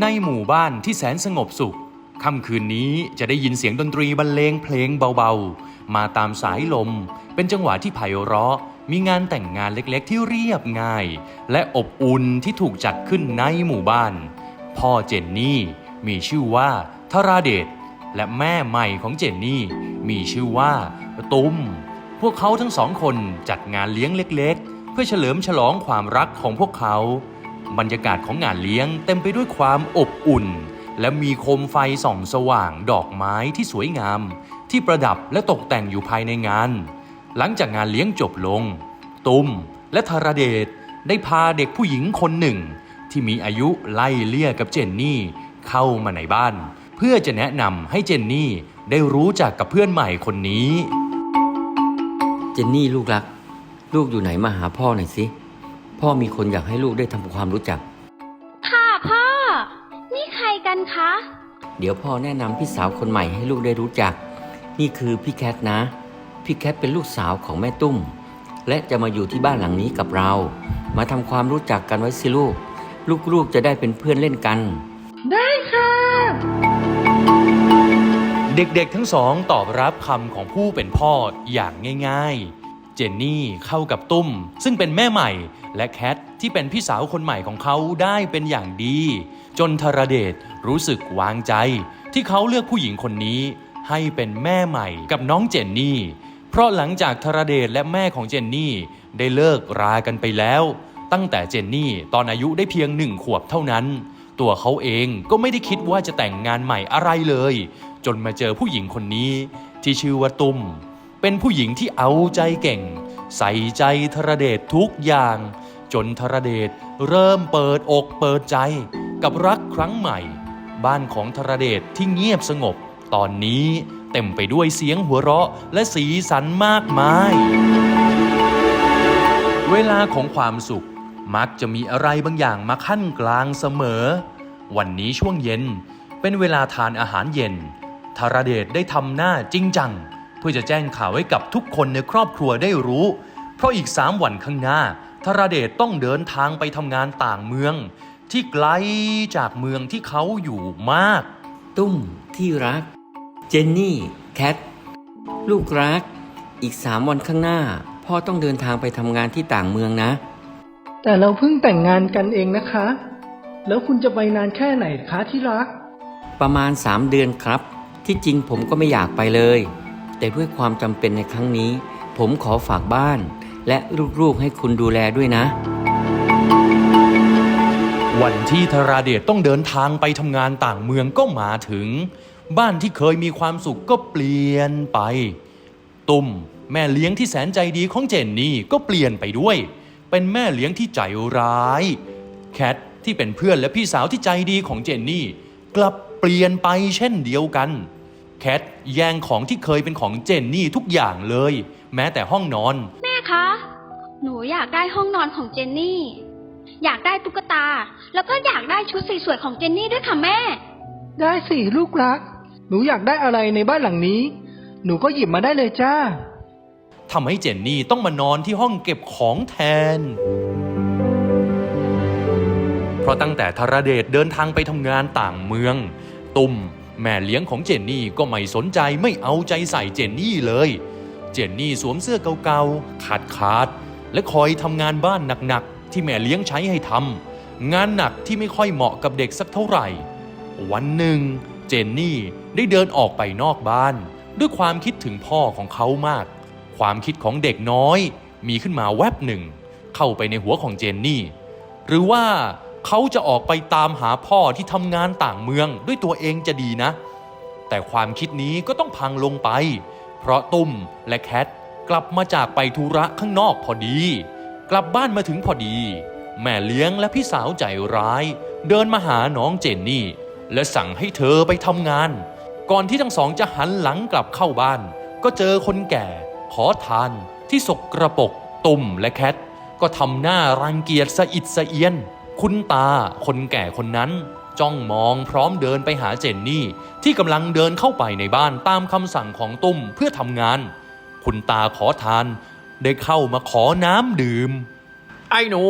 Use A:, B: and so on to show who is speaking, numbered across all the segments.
A: ในหมู่บ้านที่แสนสงบสุขค่ำคืนนี้จะได้ยินเสียงดนตรีบรรเลงเพลงเบาๆ มาตามสายลม เป็นจังหวะที่ไพเราะ มีงานแต่งงานเล็กๆ ที่เรียบง่าย และอบอุ่นที่ถูกจัดขึ้นในหมู่บ้าน พ่อเจนนี่มีชื่อว่าธราเดชและแม่ใหม่ของเจนนี่ มีชื่อว่าตุ้ม พวกเขาทั้งสองคนจัดงานเลี้ยงเล็ก ๆ เพื่อเฉลิมฉลองความรักของพวกเขา บรรยากาศของงานเลี้ยงเต็มไปด้วยความอบอุ่น และมีโคมไฟส่องสว่างดอกไม้ที่สวยงาม ที่ประดับและตกแต่งอยู่ภายในงาน หลังจากงานเลี้ยงจบลง ตุ้มและธารเดชได้พาเด็กผู้หญิงคนหนึ่ง ที่มีอายุไล่เลี่ยกับเจนนี่เข้ามาในบ้าน เพื่อจะแนะนำให้เจนนี่ได้รู้จักกับเพื่อนใหม่คนนี้
B: เจนนี่ลูกรัก ลูกอยู่ไหนมาหาพ่อหน่อยสิ พ่อมีคนอยากให้ลูกได้ทำความรู้จัก
C: ค่ะพ่อ นี่ใครกันคะ
B: เดี๋ยวพ่อแนะนำพี่สาวคนใหม่ให้ลูกได้รู้จัก นี่คือพี่แคทนะ พี่แคทเป็นลูกสาวของแม่ตุ้ม และจะมาอยู่ที่บ้านหลังนี้กับเรา มาทำความรู้จักกันไว้สิลูก ลูกๆจะได้เป็นเพื่อนเล่นกัน
C: ได้ค่ะ
A: เด็กๆทั้งสองตอบรับคำของผู้เป็นพ่ออย่างง่าย ๆ เจนนี่เข้ากับตุ้ม ซึ่งเป็นแม่ใหม่ และแคทที่เป็นพี่สาวคนใหม่ของเขาได้เป็นอย่างดี จนธรเดชรู้สึกวางใจ ที่เขาเลือกผู้หญิงคนนี้ ให้เป็นแม่ใหม่กับน้องเจนนี่ เพราะหลังจากธรเดชและแม่ของเจนนี่ได้เลิกรากันไปแล้ว ตั้งแต่เจนนี่ตอนอายุได้เพียงหนึ่งขวบเท่านั้นตัวเขาเองก็ไม่ได้คิดว่าจะแต่งงานใหม่อะไรเลย จนมาเจอผู้หญิงคนนี้ ที่ชื่อว่าตุ้ม เป็นผู้หญิงที่เอาใจเก่ง ใส่ใจธรเดชทุกอย่าง จนธรเดชเริ่มเปิดอกเปิดใจ กับรักครั้งใหม่ บ้านของธรเดชที่เงียบสงบ ตอนนี้เต็มไปด้วยเสียงหัวเราะและสีสันมากมาย เวลาของความสุขมักจะมีอะไรบางอย่างมาขั้นกลางเสมอ วันนี้ช่วงเย็นเป็นเวลาทานอาหารเย็นธารเดชได้ทำหน้าจริงจัง พื่อจะแจ้งข่าวให้กับทุกคนในครอบครัวได้รู้ เพราะอีกสามวันข้างหน้าธารเดชต้องเดินทางไปทำงานต่างเมือง ที่ไกลจากเมืองที่เขาอยู่มาก
B: ตุ้มที่รัก เจนนี่แคทลูกรัก อีกสามวันข้างหน้า พ่อต้องเดินทางไปทำงานที่ต่างเมืองนะ
D: แต่เราเพิ่งแต่งงานกันเองนะคะ แล้วคุณจะไปนานแค่ไหนคะที่รัก
B: ประมาณ3เดือนครับ ที่จริงผมก็ไม่อยากไปเลย แต่ด้วยความจำเป็นในครั้งนี้ ผมขอฝากบ้าน และลูกๆให้คุณดูแลด้วยนะ
A: วันที่ธราเดชต้องเดินทางไปทำงานต่างเมืองก็มาถึง บ้านที่เคยมีความสุขก็เปลี่ยนไป ตุ้มแม่เลี้ยงที่แสนใจดีของเจนนี่ก็เปลี่ยนไปด้วย เป็นแม่เลี้ยงที่ใจร้าย แคทที่เป็นเพื่อนและพี่สาวที่ใจดีของเจนนี่ กลับเปลี่ยนไปเช่นเดียวกัน แคทแย่งของที่เคยเป็นของเจนนี่ทุกอย่างเลย แม้แต่ห้องนอน
C: แม่คะ หนูอยากได้ห้องนอนของเจนนี่ อยากได้ตุ๊กตา แล้วก็อยากได้ชุดสวยๆของเจนนี่ด้วยค่ะแม่
D: ได้สิลูกรัก หนูอยากได้อะไรในบ้านหลังนี้ หนูก็หยิบมาได้เลยจ้า
A: ทำให้เจนนี่ต้องมานอนที่ห้องเก็บของแทน เพราะตั้งแต่ธารเดชเดินทางไปทำงานต่างเมือง ตุ่ม แม่เลี้ยงของเจนนี่ก็ไม่สนใจไม่เอาใจใส่เจนนี่เลย เจนนี่สวมเสื้อเก่าๆ ขาดขาดๆและคอยทำงานบ้านหนักๆ ที่แม่เลี้ยงใช้ให้ทำงานหนักที่ไม่ค่อยเหมาะกับเด็กสักเท่าไหร่ วันหนึ่ง เจนนี่ได้เดินออกไปนอกบ้าน ด้วยความคิดถึงพ่อของเขามาก ความคิดของเด็กน้อย มีขึ้นมาแวบหนึ่ง เข้าไปในหัวของเจนนี่ หรือว่า เขาจะออกไปตามหาพ่อที่ทำงานต่างเมืองด้วยตัวเองจะดีนะ แต่ความคิดนี้ก็ต้องพังลงไป เพราะตุ้มและแคทกลับมาจากไปธุระข้างนอกพอดี กลับบ้านมาถึงพอดี แม่เลี้ยงและพี่สาวใจร้าย เดินมาหาน้องเจนนี่ และสั่งให้เธอไปทำงาน ก่อนที่ทั้งสองจะหันหลังกลับเข้าบ้าน ก็เจอคนแก่ ขอทานที่สกกระปกตุ่มและแคทก็ทำหน้ารังเกียจสะอิดสะเอียน คุณตาคนแก่คนนั้น จ้องมองพร้อมเดินไปหาเจนนี่ ที่กำลังเดินเข้าไปในบ้านตามคำสั่งของตุ้มเพื่อทำงาน คุณตาขอทาน ได้เข้ามาขอน้ำดื่ม
E: ไอ้หนู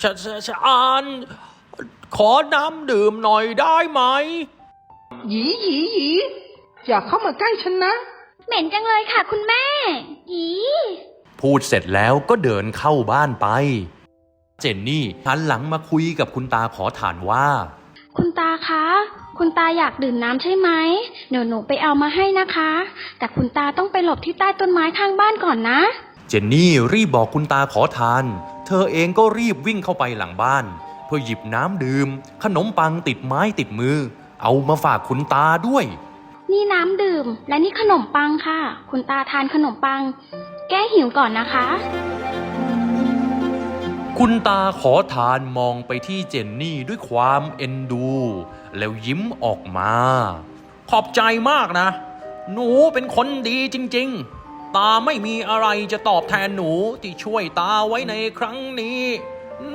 E: ฉันฉันฉัน
A: ขอน้ำดื่มหน่อยได้ไหม
D: หยีหยีหยีอย่าเข้ามาใกล้ฉันนะ
C: เหม็นจังเลยค่ะคุณแม่อี
A: พูดเสร็จแล้วก็เดินเข้าบ้านไป เจนนี่หันหลังมาคุยกับคุณตาขอทานว่า
C: คุณตาคะ คุณตาอยากดื่มน้ำใช่ไหมเดี๋ยวหนูไปเอามาให้นะคะ แต่คุณตาต้องไปหลบที่ใต้ต้นไม้ข้างบ้านก่อนนะ
A: เจนนี่รีบบอกคุณตาขอทาน เธอเองก็รีบวิ่งเข้าไปหลังบ้าน เพื่อหยิบน้ำดื่ม ขนมปังติดไม้ติดมือ เอามาฝากคุณตาด้วย
C: นี่น้ำดื่มและนี่ขนมปังค่ะ คุณตาทานขนมปัง แก้หิวก่อนนะคะ
A: คุณตาขอทานมองไปที่เจนนี่ด้วยความเอ็นดู แล้วยิ้มออกมา ขอบใจมากนะ หนูเป็นคนดีจริง ๆ ตาไม่มีอะไรจะตอบแทนหนูที่ช่วยตาไว้ในครั้งนี้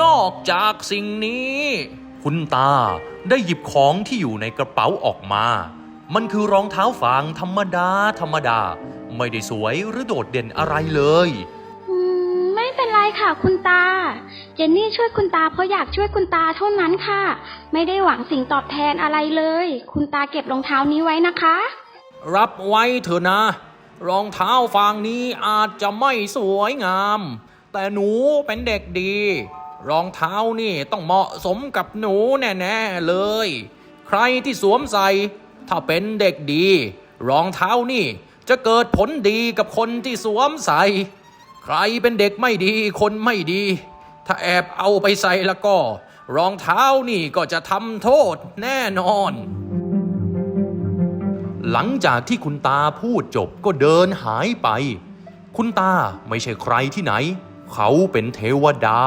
A: นอกจากสิ่งนี้ คุณตาได้หยิบของที่อยู่ในกระเป๋าออกมา มันคือรองเท้าฟางธรรมดาธรรมดา ไม่ได้สวยหรือโดดเด่นอะไรเลย
C: ค่ะ คุณตา เจนนี่ช่วยคุณตาเพราะอยากช่วยคุณตาเท่านั้นค่ะ ไม่ได้หวังสิ่งตอบแทนอะไรเลย คุณตาเก็บรองเท้านี้ไว้นะคะ
A: รับไว้เถอะนะ รองเท้าฟางนี้อาจจะไม่สวยงาม แต่หนูเป็นเด็กดี รองเท้านี่ต้องเหมาะสมกับหนูแน่ๆเลย ใครที่สวมใส่ ถ้าเป็นเด็กดี รองเท้านี่จะเกิดผลดีกับคนที่สวมใส่ ใครเป็นเด็กไม่ดีคนไม่ดี ถ้าแอบเอาไปใส่แล้วก็ รองเท้านี่ก็จะทำโทษแน่นอน หลังจากที่คุณตาพูดจบก็เดินหายไป คุณตาไม่ใช่ใครที่ไหน เขาเป็นเทวดา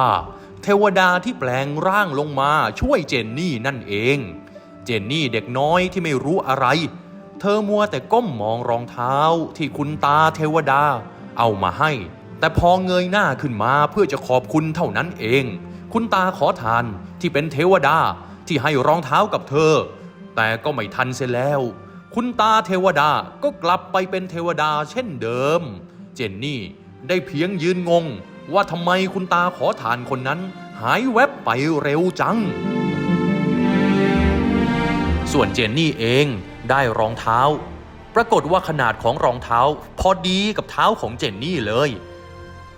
A: เทวดาที่แปลงร่างลงมาช่วยเจนนี่นั่นเอง เจนนี่เด็กน้อยที่ไม่รู้อะไร เธอมัวแต่ก้มมองรองเท้าที่คุณตาเทวดาเอามาให้ แต่พอเงยหน้าขึ้นมาเพื่อจะขอบคุณเท่านั้นเอง คุณตาขอทานที่เป็นเทวดาที่ให้รองเท้ากับเธอ แต่ก็ไม่ทันเสียแล้ว คุณตาเทวดาก็กลับไปเป็นเทวดาเช่นเดิม เจนนี่ได้เพียงยืนงง ว่าทำไมคุณตาขอทานคนนั้น หายแวบไปเร็วจัง ส่วนเจนนี่เองได้รองเท้า ปรากฏว่าขนาดของรองเท้า พอดีกับเท้าของเจนนี่เลย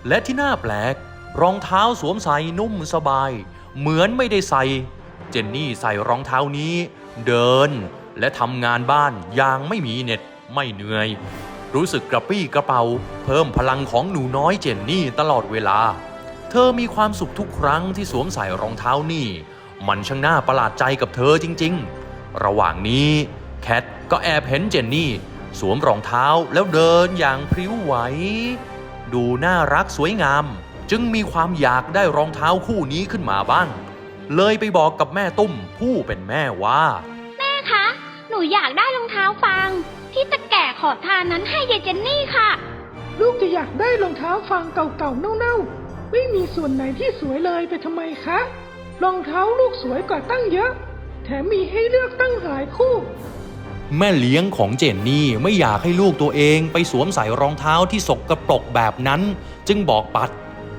A: และที่น่าแปลก รองเท้าสวมใส่นุ่มสบาย เหมือนไม่ได้ใส่ เจนนี่ใส่รองเท้านี้ เดิน และทำงานบ้านอย่างไม่มีเหน็ดไม่เหนื่อย รู้สึกกระปี้กระเป๋า เพิ่มพลังของหนูน้อยเจนนี่ตลอดเวลา เธอมีความสุขทุกครั้งที่สวมใส่รองเท้านี่ มันช่างน่าประหลาดใจกับเธอจริง ๆ ระหว่างนี้แคทก็แอบเห็นเจนนี่ สวมรองเท้าแล้วเดินอย่างพริ้วไหว ดูน่ารักสวยงาม จึงมีความอยากได้รองเท้าคู่นี้ขึ้นมาบ้าง เลยไปบอกกับแม่ตุ้มผู้เป็นแม่ว่า
C: แม่คะ หนูอยากได้รองเท้าฟางที่ตะแก่ขอทานนั้นให้ยายเจนนี่ค่ะ
D: ลูกจะอยากได้รองเท้าฟางเก่าๆเน่าๆ ไม่มีส่วนไหนที่สวยเลยไปทำไมคะ รองเท้าลูกสวยกว่าตั้งเยอะ แถมมีให้เลือกตั้งหลายคู่
A: แม่เลี้ยงของเจนนี่ไม่อยากให้ลูกตัวเองไปสวมใส่รองเท้าที่สกรปรกแบบนั้น จึงบอกปัด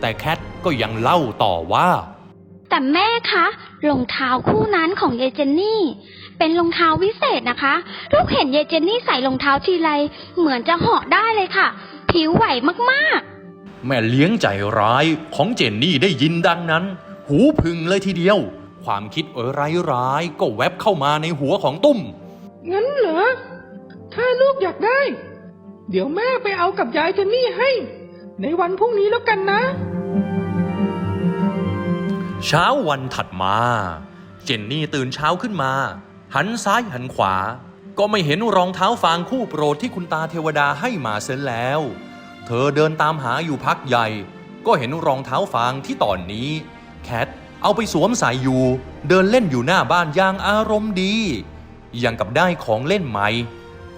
A: แต่แคทก็ยังเล่าต่อว่า
C: แต่แม่คะรองเท้าคู่นั้นของยายเจนนี่ เป็นรองเท้าวิเศษนะคะ ลูกเห็นยายเจนนี่ใส่รองเท้าทีไรเหมือนจะเหาะได้เลยค่ะ ผิวไหวมากๆ
A: แม่เลี้ยงใจร้ายของเจนนี่ได้ยินดังนั้น หูพึงเลยทีเดียว ความคิดร้ายๆก็แวบเข้ามาในหัวของตุ้ม
D: งั้นเหรอ ถ้าลูกอยากได้ เดี๋ยวแม่ไปเอากับยายเจนนี่ให้ ในวันพรุ่งนี้แล้วกันนะ
A: เช้าวันถัดมา เจนนี่ตื่นเช้าขึ้นมา หันซ้ายหันขวา ก็ไม่เห็นรองเท้าฟางคู่โปรดที่คุณตาเทวดาให้มาเสียแล้ว เธอเดินตามหาอยู่พักใหญ่ ก็เห็นรองเท้าฟางที่ตอนนี้ แคทเอาไปสวมใส่อยู่ เดินเล่นอยู่หน้าบ้านอย่างอารมณ์ดี ยังกับได้ของเล่นใหม่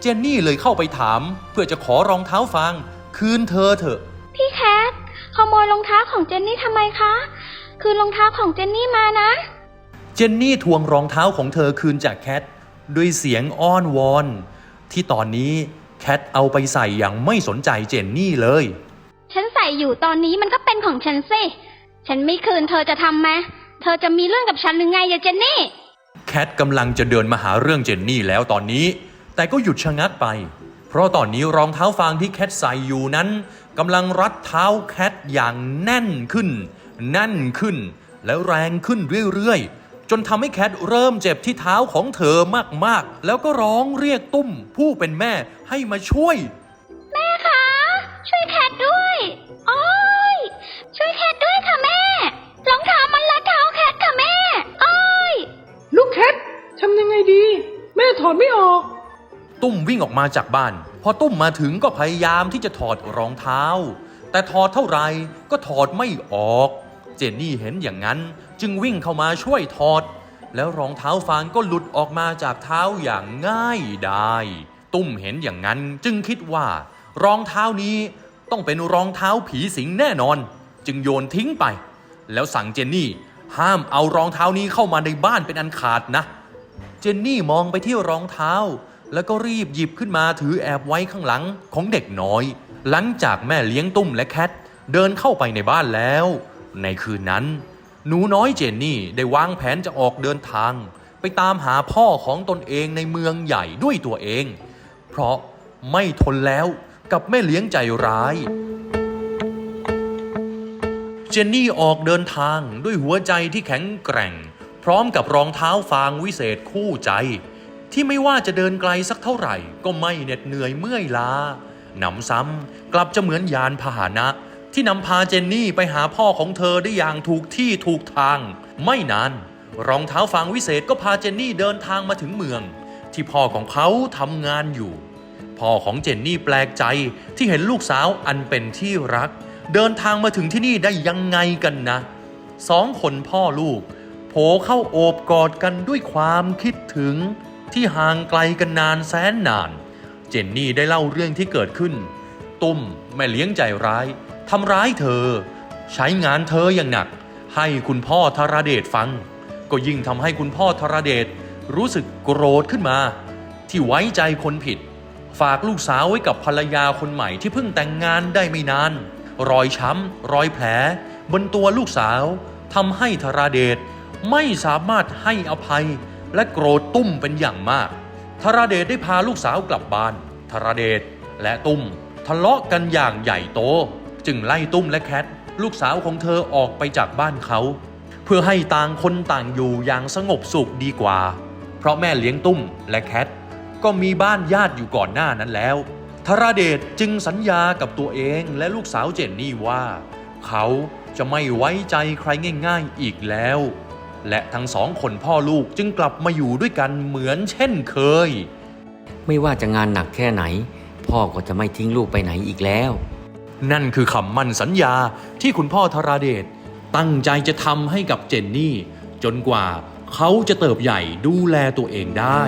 A: เจนนี่เลยเข้าไปถาม เพื่อจะขอรองเท้าฟาง คืนเธอเถอะ
C: พี่แคทขโมยรองเท้าของเจนนี่ทำไมคะ คือรองเท้าของเจนนี่มานะ
A: เจนนี่ทวงรองเท้าของเธอคืนจากแคทด้วยเสียงอ้อนวอน ที่ตอนนี้แคทเอาไปใส่อย่างไม่สนใจเจนนี่เลย
C: ฉันใส่อยู่ตอนนี้มันก็เป็นของฉันสิ ฉันไม่คืนเธอจะทำไหมเธอจะมีเรื่องกับฉันหรือไงยายเจนนี่
A: แคทกำลังจะเดินมาหาเรื่องเจนนี่แล้วตอนนี้ แต่ก็หยุดชะงักไป เพราะตอนนี้รองเท้าฟางที่แคทใส่อยู่นั้นกำลังรัดเท้าแคทอย่างแน่นขึ้น แน่นขึ้น และแรงขึ้นเรื่อยๆ จนทำให้แคทเริ่มเจ็บที่เท้าของเธอมากๆ แล้วก็ร้องเรียกตุ้มผู้เป็นแม่ให้มาช่วย
C: แม่คะ ช่วยแคทด้วย ทำ
D: ยังไงดี แม่ถอดไม่ออก
A: ตุ้มวิ่งออกมาจากบ้าน พอตุ้มมาถึงก็พยายามที่จะถอดรองเท้า แต่ถอดเท่าไหร่ก็ถอดไม่ออก เจนนี่เห็นอย่างนั้น จึงวิ่งเข้ามาช่วยถอด แล้วรองเท้าฟางก็หลุดออกมาจากเท้าอย่างง่ายดายตุ้มเห็นอย่างนั้นจึงคิดว่า รองเท้านี้ต้องเป็นรองเท้าผีสิงแน่นอน จึงโยนทิ้งไป แล้วสั่งเจนนี่ ห้ามเอารองเท้านี้เข้ามาในบ้านเป็นอันขาดนะ เจนนี่มองไปที่รองเท้า แล้วก็รีบหยิบขึ้นมาถือแอบไว้ข้างหลังของเด็กน้อย หลังจากแม่เลี้ยงตุ้มและแคทเดินเข้าไปในบ้านแล้ว ในคืนนั้น หนูน้อยเจนนี่ได้วางแผนจะออกเดินทาง ไปตามหาพ่อของตนเองในเมืองใหญ่ด้วยตัวเอง เพราะไม่ทนแล้วกับแม่เลี้ยงใจร้ายเจนนี่ออกเดินทางด้วยหัวใจที่แข็งแกร่ง พร้อมกับรองเท้าฟางวิเศษคู่ใจ ที่ไม่ว่าจะเดินไกลสักเท่าไหร่ ก็ไม่เหน็ดเหนื่อยเมื่อยล้าหนำซ้ำกลับจะเหมือนยานพาหนะ ที่นำพาเจนนี่ไปหาพ่อของเธอได้อย่างถูกที่ถูกทาง ไม่นานรองเท้าฟางวิเศษก็พาเจนนี่เดินทางมาถึงเมือง ที่พ่อของเขาทำงานอยู่ พ่อของเจนนี่แปลกใจที่เห็นลูกสาวอันเป็นที่รัก เดินทางมาถึงที่นี่ได้ยังไงกันนะสองคนพ่อลูก ผเข้าโอบกอดกันด้วยความคิดถึงที่ห่างไกลกันนานแสนนาน เจนนี่ได้เล่าเรื่องที่เกิดขึ้น ตุ้มแม่เลี้ยงใจร้ายทำร้ายเธอ ใช้งานเธออย่างหนัก ให้คุณพ่อธารเดชฟัง ก็ยิ่งทำให้คุณพ่อธารเดชรู้สึกโกรธขึ้นมา ที่ไว้ใจคนผิด ฝากลูกสาวไว้กับภรรยาคนใหม่ที่เพิ่งแต่งงานได้ไม่นาน รอยช้ำรอยแผล บนตัวลูกสาวทำให้ธราเดช ไม่สามารถให้อภัยและโกรธตุ้มเป็นอย่างมากธราเดชได้พาลูกสาวกลับบ้านธราเดชและตุ้มทะเลาะกันอย่างใหญ่โต จึงไล่ตุ้มและแคทลูกสาวของเธอออกไปจากบ้านเขา เพื่อให้ต่างคนต่างอยู่อย่างสงบสุขดีกว่า เพราะแม่เลี้ยงตุ้มและแคทก็มีบ้านญาติอยู่ก่อนหน้านั้นแล้วธราเดชจึงสัญญากับตัวเองและลูกสาวเจนนี่ว่า เขาจะไม่ไว้ใจใครง่าย ๆอีกแล้ว และทั้งสองคนพ่อลูกจึงกลับมาอยู่ด้วยกันเหมือนเช่นเคย
B: ไม่ว่าจะงานหนักแค่ไหน พ่อก็จะไม่ทิ้งลูกไปไหนอีกแล้ว
A: นั่นคือคำมั่นสัญญาที่คุณพ่อธราเดชตั้งใจจะทำให้กับเจนนี่ จนกว่าเขาจะเติบใหญ่ดูแลตัวเองได้